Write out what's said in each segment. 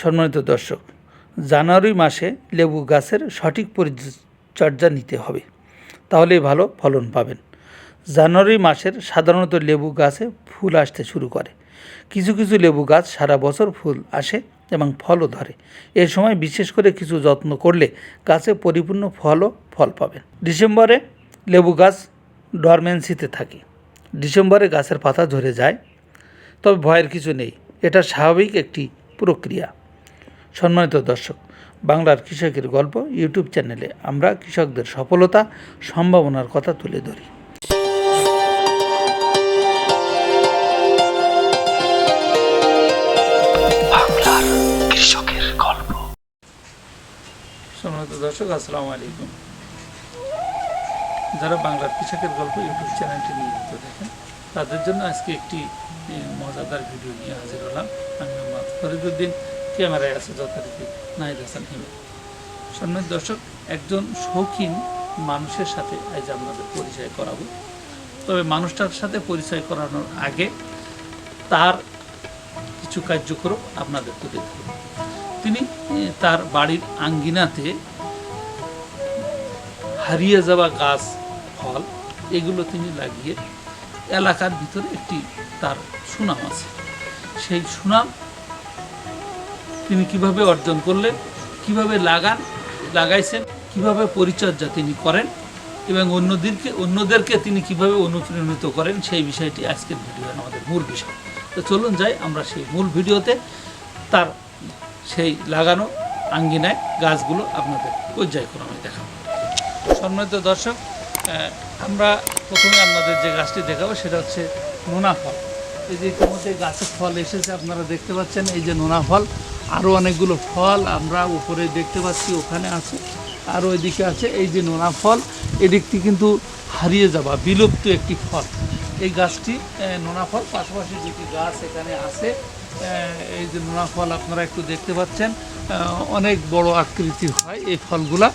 সম্মানিত দর্শক, জানুয়ারি মাসে লেবু গাছের সঠিক পরিচর্যা নিতে হবে, তাহলেই ভালো ফলন পাবেন। জানুয়ারি মাসের সাধারণত লেবু গাছে ফুল আসতে শুরু করে। কিছু কিছু লেবু গাছ সারা বছর ফুল আসে এবং ফলও ধরে। এ সময় বিশেষ করে কিছু যত্ন করলে গাছে পরিপূর্ণ ফলও ফল পাবেন। ডিসেম্বরে লেবু গাছ ডরমেন্সিতে থাকে। ডিসেম্বরে গাছের পাতা ঝরে যায়, তবে ভয়ের কিছু নেই। এটা স্বাভাবিক একটি প্রক্রিয়া। সম্মানিত দর্শক বাংলার কৃষকের গল্প ইউটিউব চ্যানেলে আমরা কৃষকদের সফলতা সম্ভাবনার কথা তুলে ধরি। গল্প। সম্মানিত দর্শক আসসালামু আলাইকুম। যারা বাংলার কৃষকের গল্প ইউটিউব চ্যানেলটি নিয়মিত দেখেন তাদের জন্য আজকে একটি মজাদার ভিডিও নিয়ে হাজির হলাম। আমি মোহাম্মদ ফরিদুদ্দিন ক্যামেরায় আছে যথারীতি। নাহিদ হাসান হিমু সম্মানিত দর্শক, একজন শৌখিন মানুষের সাথে আজ আপনাদের পরিচয় করাবো। তবে মানুষটার সাথে পরিচয় করানোর আগে তার কিছু কার্যক্রম আপনাদের তুলে তিনি তার বাড়ির আঙ্গিনাতে হারিয়ে যাওয়া গাছ, ফল এগুলো তিনি লাগিয়ে এলাকার ভিতরে একটি তার সুনাম আছে। সেই সুনাম তিনি কীভাবে অর্জন করলেন, কীভাবে লাগান, লাগাইছেন, কীভাবে পরিচর্যা তিনি করেন এবং অন্যদেরকে অন্যদেরকে তিনি কীভাবে অনুপ্রাণিত করেন, সেই বিষয়টি আজকের ভিডিও আমাদের মূল বিষয়। তো চলুন যাই আমরা সেই মূল ভিডিওতে তার সেই লাগানো আঙ্গিনায় গাছগুলো আপনাদের পর্যায় পর্যায়ক্রমে দেখাবো। সম্মানিত দর্শক আমরা প্রথমে আপনাদের যে গাছটি দেখাবো সেটা হচ্ছে নোনা ফল। এই যে ইতিমধ্যে গাছের ফল এসেছে, আপনারা দেখতে পাচ্ছেন এই যে নোনা ফল। আরও অনেকগুলো ফল আমরা উপরে দেখতে পাচ্ছি, ওখানে আছে। আর ওইদিকে আছে এই যে নোনা ফল এদিকটি কিন্তু হারিয়ে যাওয়া, বিলুপ্ত একটি ফল। এই গাছটি নোনা ফল, পাশাপাশি দুটি গাছ এখানে আছে। এই যে নোনা ফল আপনারা একটু দেখতে পাচ্ছেন অনেক বড় আকৃতির হয় এই ফলগুলা।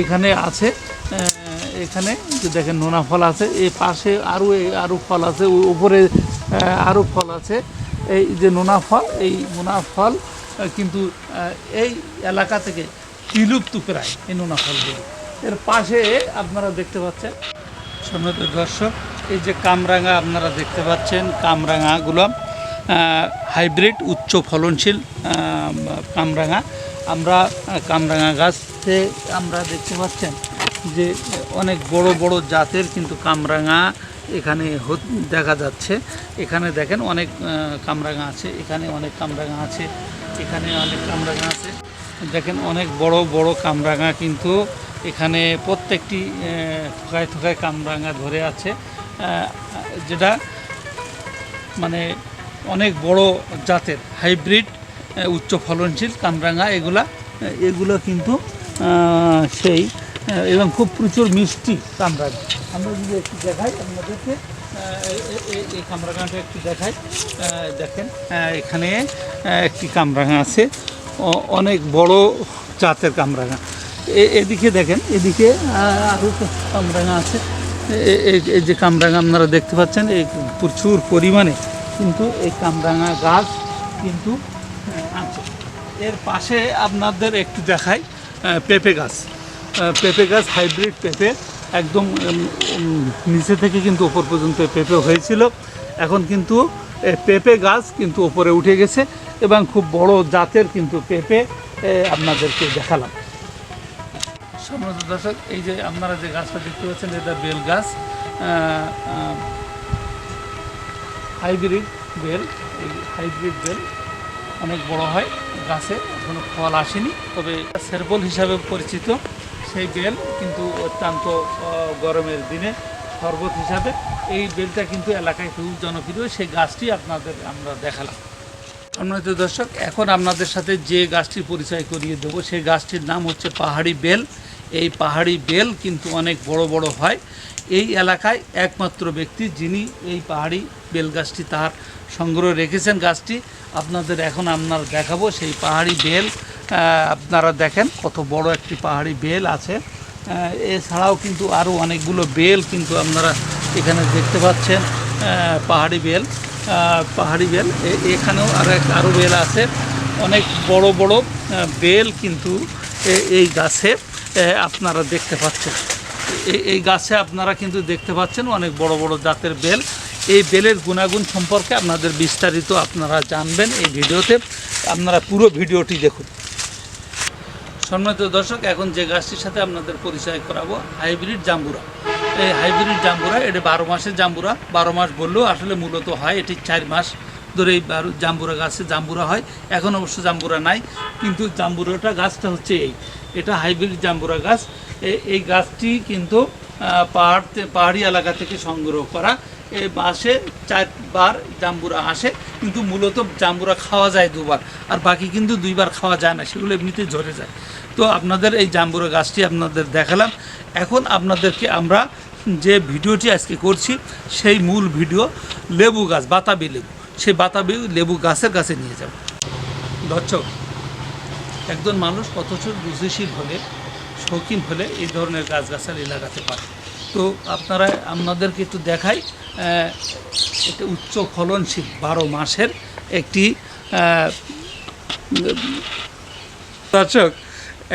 এখানে আছে এখানে দেখেন নোনা ফল আছে এই পাশে আরও আরও ফল আছে উপরে আরও ফল আছে। এই যে নোনা ফল, এই নোনা ফল কিন্তু এই এলাকা থেকে বিলুপ্ত প্রায়, এই নোনা ফলগুলি এর পাশে আপনারা দেখতে পাচ্ছেন, সম্মানিত দর্শক, এই যে কামরাঙা আপনারা দেখতে পাচ্ছেন কামরাঙাগুলো হাইব্রিড উচ্চ ফলনশীল কামরাঙা। আমরা কামরাঙা গাছে আমরা দেখতে পাচ্ছেন যে অনেক বড় বড় জাতের কিন্তু কামরাঙা এখানে দেখা যাচ্ছে। এখানে দেখেন অনেক কামরাঙা আছে, এখানে অনেক কামরাঙা আছে। এখানে অনেক কামরাঙা আছে। দেখেন অনেক বড় বড় কামরাঙা কিন্তু এখানে প্রত্যেকটি থোকায় থোকায় কামরাঙা ধরে আছে। যেটা মানে অনেক বড় জাতের হাইব্রিড উচ্চ ফলনশীল কামরাঙা এগুলা। এগুলো কিন্তু সেই এবং খুব প্রচুর মিষ্টি কামরাঙা। আমরা যদি একটু দেখাই আপনাদেরকে। এই কামরাঙাটা একটু দেখাই। দেখেন এখানে একটি কামরাঙা আছে। অনেক বড় জাতের কামরাঙা। এদিকে দেখেন, এদিকে আরও কামরাঙা আছে। এই যে কামরাঙা আপনারা দেখতে পাচ্ছেন এই প্রচুর পরিমাণে কিন্তু এই কামরাঙা গাছ কিন্তু আছে। এর পাশে আপনাদের একটু দেখাই পেঁপে গাছ। পেঁপে গাছ হাইব্রিড পেঁপে। একদম নিচে থেকে কিন্তু ওপর পর্যন্ত পেঁপে হয়েছিল। এখন কিন্তু পেঁপে গাছ কিন্তু ওপরে উঠে গেছে এবং খুব বড় জাতের কিন্তু পেঁপে আপনাদেরকে দেখালাম। সম্মানিত দর্শক, এই যে আপনারা যে গাছটা দেখতে পাচ্ছেন, এটা বেল গাছ হাইব্রিড বেল, এই হাইব্রিড বেল অনেক বড় হয়। গাছে কোনো ফল আসেনি, তবে সেরবল হিসাবে পরিচিত। সেই বেল কিন্তু অত্যন্ত গরমের দিনে শরবত হিসাবে। এই বেলটা কিন্তু এলাকায় খুব জনপ্রিয়। সেই গাছটি আপনাদের আমরা দেখালাম। সম্মানিত দর্শক, এখন আপনাদের সাথে যে গাছটির পরিচয় করিয়ে দেবো, সেই গাছটির নাম হচ্ছে পাহাড়ি বেল। এই পাহাড়ি বেল কিন্তু অনেক বড় বড় হয়। এই এলাকায় একমাত্র ব্যক্তি যিনি এই পাহাড়ি বেল গাছটি তার সংগ্রহ রেখেছেন। গাছটি আপনাদের এখন আপনার দেখাবো। সেই পাহাড়ি বেল আপনারা দেখেন কত বড় একটি পাহাড়ি বেল আছে। এছাড়াও কিন্তু আরও অনেকগুলো বেল কিন্তু আপনারা এখানে দেখতে পাচ্ছেন পাহাড়ি বেল। পাহাড়ি বেল এখানেও আরও এক আরও বেল আছে। অনেক বড় বড় বেল কিন্তু এই গাছে আপনারা দেখতে পাচ্ছেন। এই- এই গাছে আপনারা কিন্তু দেখতে পাচ্ছেন অনেক বড় বড় জাতের বেল। এই বেলের গুণাগুণ সম্পর্কে আপনাদের বিস্তারিত আপনারা জানবেন এই ভিডিওতে। আপনারা পুরো ভিডিওটি দেখুন। সম্মানিত দর্শক, এখন যে গাছটির সাথে আপনাদের পরিচয় করাবো, হাইব্রিড জাম্বুরা। এই হাইব্রিড জাম্বুরা, এটা বারো মাসের জাম্বুরা। বারো মাস বললেও আসলে মূলত হয়, এটি চার মাস ধরে এই বারো জাম্বুরা গাছে জাম্বুরা হয়। এখন অবশ্য জাম্বুরা নাই, কিন্তু জাম্বুরাটা গাছটা হচ্ছে এই। এটা হাইব্রিড জাম্বুরা গাছ। এই গাছটি কিন্তু পাহাড় পাহাড়ি এলাকা থেকে সংগ্রহ করা এই মাসে চারবার জাম্বুরা আসে, কিন্তু মূলত জাম্বুরা খাওয়া যায় দুবার, আর বাকি কিন্তু দুইবার খাওয়া যায় না, সেগুলো এমনিতেই ঝরে যায়। তো আপনাদের এই জাম্বুরা গাছটি আপনাদের দেখালাম। এখন আপনাদেরকে আমরা যে ভিডিওটি আজকে করছি, সেই মূল ভিডিও লেবু গাছ, বাতাবি লেবু। সেই বাতাবি লেবু গাছের কাছে নিয়ে যাব। দর্শক, একজন মানুষ কতটা রুচিশীল হলে, শৌখিন হলে এই ধরনের গাছগাছালি লাগাতে পারে। তো আপনারা আপনাদেরকে একটু দেখাই একটি উচ্চ ফলনশীল বারো মাসের একটি দর্শক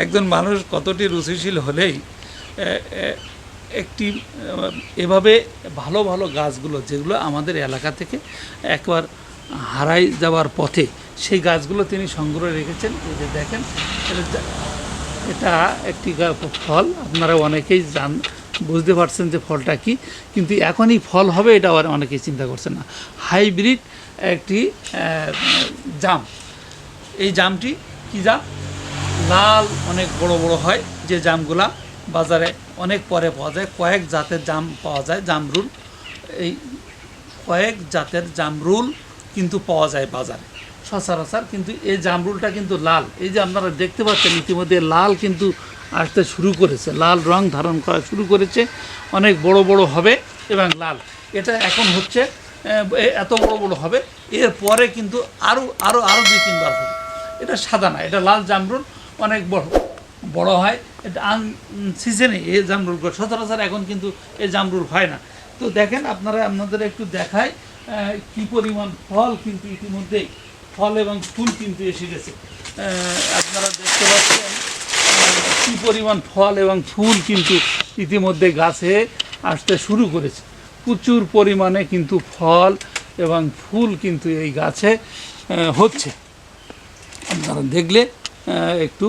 একজন মানুষ কতটি রুচিশীল হলেই একটি এভাবে ভালো ভালো গাছগুলো যেগুলো আমাদের এলাকা থেকে একবার হারাই যাওয়ার পথে সেই গাছগুলো তিনি সংগ্রহে রেখেছেন। এই যে দেখেন এটা একটি ফল, আপনারা অনেকেই জান বুঝতে পারছেন যে ফলটা কি, কিন্তু এখনই ফল হবে এটা আবার অনেকেই চিন্তা করছেন না। হাইব্রিড একটি জাম। এই জামটি কি জাম? লাল অনেক বড় বড় হয়, যে জামগুলা বাজারে অনেক পরে পাওয়া যায়। কয়েক জাতের জাম পাওয়া যায় জামরুল এই কয়েক জাতের জামরুল কিন্তু পাওয়া যায় বাজারে, সচরাচর। কিন্তু এই জামরুলটা কিন্তু লাল। এই যে আপনারা দেখতে পাচ্ছেন, ইতিমধ্যে লাল কিন্তু আসতে শুরু করেছে। লাল রং ধারণ করা শুরু করেছে। অনেক বড় বড় হবে এবং লাল। এটা এখন হচ্ছে, এ- এত বড় বড় হবে। এর পরে কিন্তু আরও আরও আরও দুই, তিনবার হবে। এটা সাদা না, এটা লাল জামরুল অনেক বড় বড় হয়। এটা আন সিজনে এই জামরুলগুলো সচরাচর এখন কিন্তু এই জামরুল হয় না। তো দেখেন আপনারা, আপনাদের একটু দেখায় কি পরিমাণ ফল কিন্তু ইতিমধ্যেই, ফল এবং ফুল কিন্তু এসে গেছে। আপনারা দেখতে পাচ্ছেন কি পরিমাণ ফল এবং ফুল কিন্তু ইতিমধ্যে গাছে আসতে শুরু করেছে। প্রচুর পরিমাণে কিন্তু ফল এবং ফুল কিন্তু এই গাছে হচ্ছে। আপনারা দেখলে একটু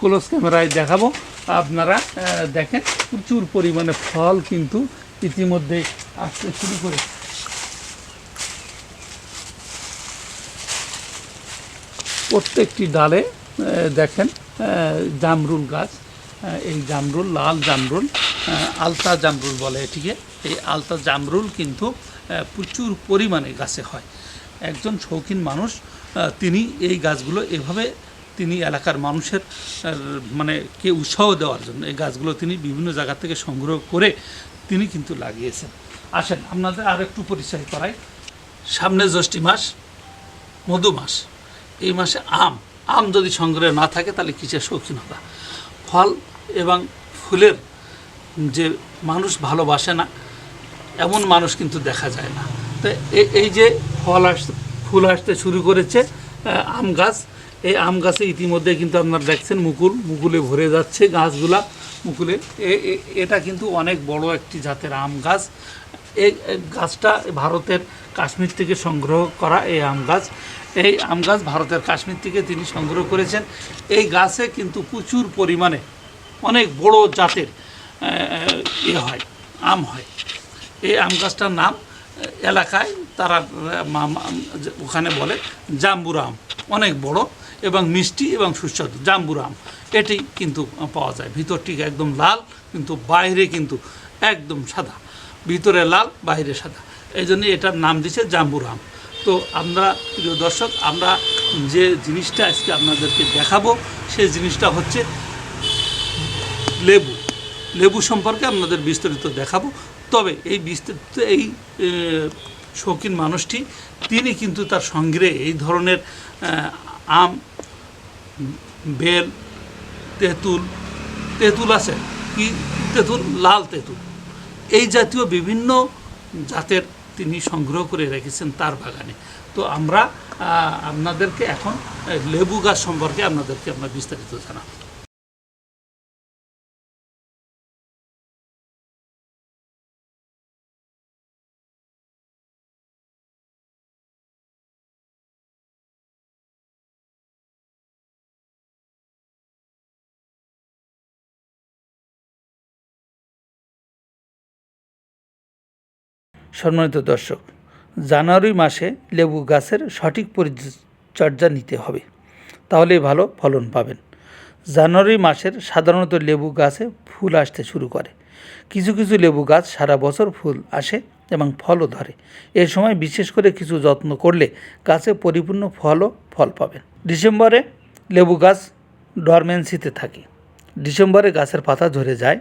ক্লোজ ক্যামেরায় দেখাবো। আপনারা দেখেন, প্রচুর পরিমাণে ফল কিন্তু ইতিমধ্যে আসতে শুরু করে প্রত্যেকটি ডালে দেখেন জামরুল গাছ এই জামরুল, লাল জামরুল আলতা জামরুল বলে এটিকে। এই আলতা জামরুল কিন্তু প্রচুর পরিমাণে গাছে হয়। একজন শৌখিন মানুষ তিনি এই গাছগুলো এভাবে তিনি এলাকার মানুষের মানে কে উৎসাহ দেওয়ার জন্য এই গাছগুলো তিনি বিভিন্ন জায়গা থেকে সংগ্রহ করে তিনি কিন্তু লাগিয়েছেন। আসেন, আপনাদের আর একটু পরিচয় করাই। সামনে জ্যৈষ্ঠী মাস, মধু মাস। এই মাসে আম। আম যদি সংগ্রহে না থাকে, তাহলে কিসের শৌখিনতা? ফল এবং ফুলের যে মানুষ ভালোবাসে না, এমন মানুষ কিন্তু দেখা যায় না। তো এই যে ফল আসতে, ফুল আসতে শুরু করেছে আম গাছ, এই আম গাছে ইতিমধ্যে কিন্তু আপনারা দেখছেন মুকুল, মুকুলে ভরে যাচ্ছে গাছগুলা। মুকুলে এটা কিন্তু অনেক বড় একটি জাতের আম গাছ। এই গাছটা ভারতের কাশ্মীর থেকে সংগ্রহ করা এই আম গাছ। এই আম গাছ ভারতের কাশ্মীর থেকে তিনি সংগ্রহ করেছেন। এই গাছে কিন্তু প্রচুর পরিমাণে অনেক বড় জাতের ইয়ে হয়, আম হয়। এই আম গাছটার নাম এলাকায় তারা ওখানে বলে জাম্বুরা আম অনেক বড় এবং মিষ্টি এবং সুস্বাদু জাম্বুরা আম এটি কিন্তু পাওয়া যায়। ভিতরটি একদম লাল, কিন্তু বাইরে কিন্তু একদম সাদা। ভিতরে লাল, বাইরে সাদা। এই জন্য এটার নাম দিয়েছে জাম্বুর আম তো আমরা, প্রিয় দর্শক, আমরা যে জিনিসটা আজকে আপনাদেরকে দেখাবো, সেই জিনিসটা হচ্ছে লেবু। লেবু সম্পর্কে আপনাদের বিস্তারিত দেখাবো। তবে এই বিস্তারিত, এই শৌখিন মানুষটি, তিনি কিন্তু তার সংগ্রহে এই ধরনের আম, বেল, তেঁতুল তেঁতুল আছে, কি তেঁতুল? লাল তেঁতুল। এই জাতীয় বিভিন্ন জাতের তিনি সংগ্রহ করে রেখেছেন তার বাগানে। তো আমরা আপনাদেরকে এখন লেবু গাছ সম্পর্কে আপনাদেরকে আমরা বিস্তারিত জানাব। সম্মানিত দর্শক, জানুয়ারি মাসে লেবু গাছের সঠিক পরিচর্যা নিতে হবে। তাহলেই ভালো ফলন পাবেন। জানুয়ারি মাসের সাধারণত লেবু গাছে ফুল আসতে শুরু করে। কিছু কিছু লেবু গাছ সারা বছর ফুল আসে এবং ফলও ধরে। এ সময় বিশেষ করে কিছু যত্ন করলে গাছে পরিপূর্ণ ফলও ফল পাবেন। ডিসেম্বরে লেবু গাছ ডরমেন্সিতে থাকে। ডিসেম্বরে গাছের পাতা ঝরে যায়।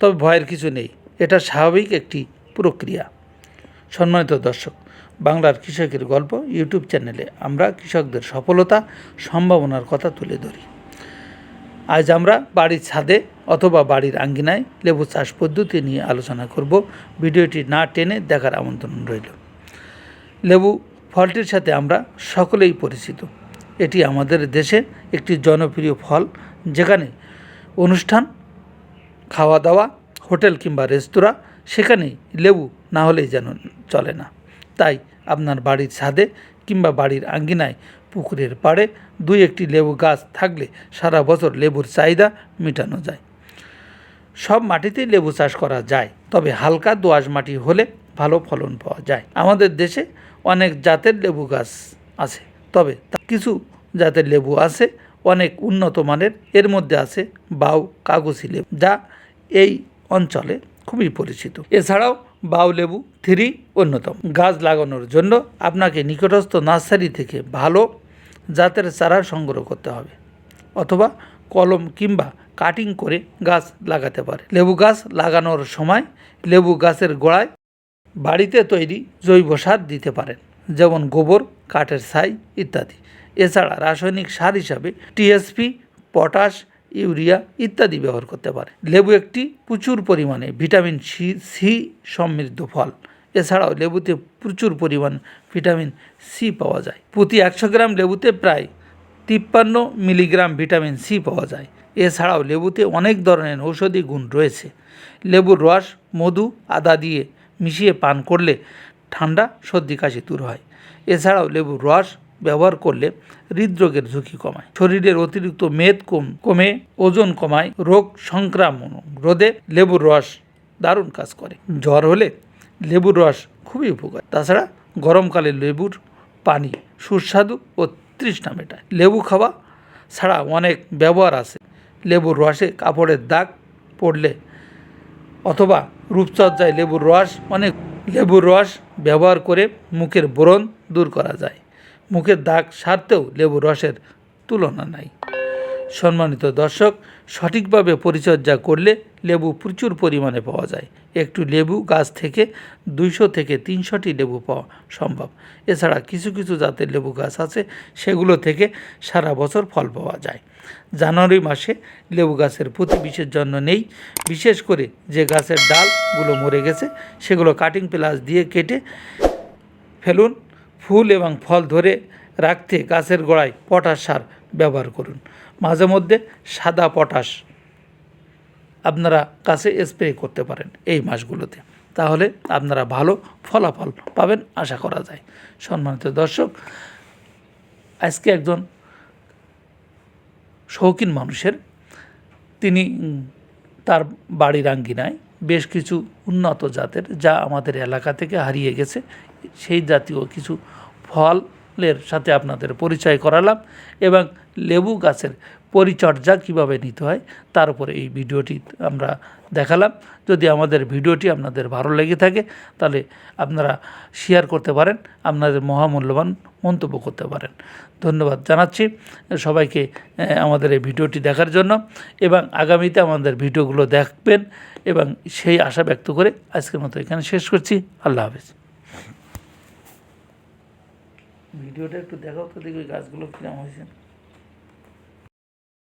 তবে ভয়ের কিছু নেই। এটা স্বাভাবিক একটি প্রক্রিয়া। সম্মানিত দর্শক, বাংলার কৃষকের গল্প ইউটিউব চ্যানেলে আমরা কৃষকদের সফলতা, সম্ভাবনার কথা তুলে ধরি। আজ আমরা বাড়ির ছাদে অথবা বাড়ির আঙ্গিনায় লেবু চাষ পদ্ধতি নিয়ে আলোচনা করব। ভিডিওটি না টেনে দেখার আমন্ত্রণ রইল। লেবু ফলটির সাথে আমরা সকলেই পরিচিত। এটি আমাদের দেশে একটি জনপ্রিয় ফল, যেখানে অনুষ্ঠান, খাওয়া দাওয়া, হোটেল কিংবা রেস্তোরাঁ, সেখানেই লেবু না হলেই যেন চলে না। তাই আপনার বাড়ির ছাদে কিংবা বাড়ির আঙ্গিনায় পুকুরের পাড়ে দুই একটি লেবু গাছ থাকলে সারা বছর লেবুর চাহিদা মেটানো যায়। সব মাটিতেই লেবু চাষ করা যায়, তবে হালকা দোআঁশ মাটি হলে ভালো ফলন পাওয়া যায়। আমাদের দেশে অনেক জাতের লেবু গাছ আছে, তবে কিছু জাতের লেবু আছে, অনেক উন্নত মানের। এর মধ্যে আছে বাউ, কাগজি লেবু, যা এই অঞ্চলে খুবই পরিচিত। এছাড়াও বাউ লেবু থ্রি অন্যতম। গাছ লাগানোর জন্য আপনাকে নিকটস্থ নার্সারি থেকে ভালো জাতের চারা সংগ্রহ করতে হবে অথবা কলম কিংবা কাটিং করে গাছ লাগাতে পারে। লেবু গাছ লাগানোর সময় লেবু গাছের গোড়ায় বাড়িতে তৈরি জৈব সার দিতে পারেন, যেমন গোবর, কাঠের ছাই ইত্যাদি। এছাড়া রাসায়নিক সার হিসাবে টিএসপি, পটাশ ইউরিয়া ইত্যাদি ব্যবহার করতে পারে। লেবু একটি প্রচুর পরিমাণে ভিটামিন সি সি সমৃদ্ধ ফল। এছাড়াও লেবুতে প্রচুর পরিমাণ ভিটামিন সি পাওয়া যায়। প্রতি একশো গ্রাম লেবুতে প্রায় তিপ্পান্ন মিলিগ্রাম ভিটামিন সি পাওয়া যায়। এছাড়াও লেবুতে অনেক ধরনের ঔষধি গুণ রয়েছে। লেবুর রস, মধু, আদা দিয়ে মিশিয়ে পান করলে ঠান্ডা, সর্দি, কাশি দূর হয়। এছাড়াও লেবুর রস ব্যবহার করলে হৃদরোগের ঝুঁকি কমায়। শরীরের অতিরিক্ত মেদ কম, কমে, ওজন কমায়, রোগ সংক্রমণ রোধে লেবুর রস দারুণ কাজ করে। জ্বর হলে লেবুর রস খুবই উপকার। তাছাড়া গরমকালে লেবুর পানি সুস্বাদু ও তৃষ্ণা মেটায়। লেবু খাওয়া ছাড়া অনেক ব্যবহার আছে। লেবুর রসে কাপড়ের দাগ পড়লে অথবা রূপচর্যায় লেবুর রস, অনেক লেবুর রস ব্যবহার করে মুখের ব্রণ দূর করা যায়। মুখের দাগ সারতেও লেবুর রসের তুলনা নাই। সম্মানিত দর্শক, সঠিকভাবে পরিচর্যা করলে লেবু প্রচুর পরিমাণে পাওয়া যায়। একটু লেবু গাছ থেকে দুইশো থেকে তিনশোটি লেবু পাওয়া সম্ভব। এছাড়া কিছু কিছু জাতের লেবু গাছ আছে, সেগুলো থেকে সারা বছর ফল পাওয়া যায়। জানুয়ারি মাসে লেবু গাছের প্রতি বিশেষ জন্য নেই। বিশেষ করে যে গাছের ডালগুলো মরে গেছে, সেগুলো কাটিং প্লাস দিয়ে কেটে ফেলুন। ফুল এবং ফল ধরে রাখতে গাছের গোড়ায় পটাশ সার ব্যবহার করুন। মাঝে মধ্যে সাদা পটাশ আপনারা কাছে স্প্রে করতে পারেন এই মাসগুলোতে তাহলে আপনারা ভালো ফলাফল পাবেন আশা করা যায়। সম্মানিত দর্শক, আজকে একজন শৌখিন মানুষের, তিনি তার বাড়ির আঙ্গিনায় বেশ কিছু উন্নত জাতের যা আমাদের এলাকা থেকে হারিয়ে গেছে, সেই জাতীয় কিছু ফলের সাথে আপনাদের পরিচয় করালাম এবং লেবু গাছের পরিচর্যা কীভাবে নিতে হয় তার উপরে এই ভিডিওটি আমরা দেখালাম। যদি আমাদের ভিডিওটি আপনাদের ভালো লেগে থাকে, তাহলে আপনারা শেয়ার করতে পারেন, আপনাদের মহামূল্যবান মন্তব্য করতে পারেন। ধন্যবাদ জানাচ্ছি সবাইকে আমাদের এই ভিডিওটি দেখার জন্য এবং আগামীতে আমাদের ভিডিওগুলো দেখবেন এবং সেই আশা ব্যক্ত করে আজকের মতো এখানে শেষ করছি। আল্লাহ হাফেজ। ভিডিওটা একটু দেখাও তো দেখি গাছগুলো কিরম হয়েছে।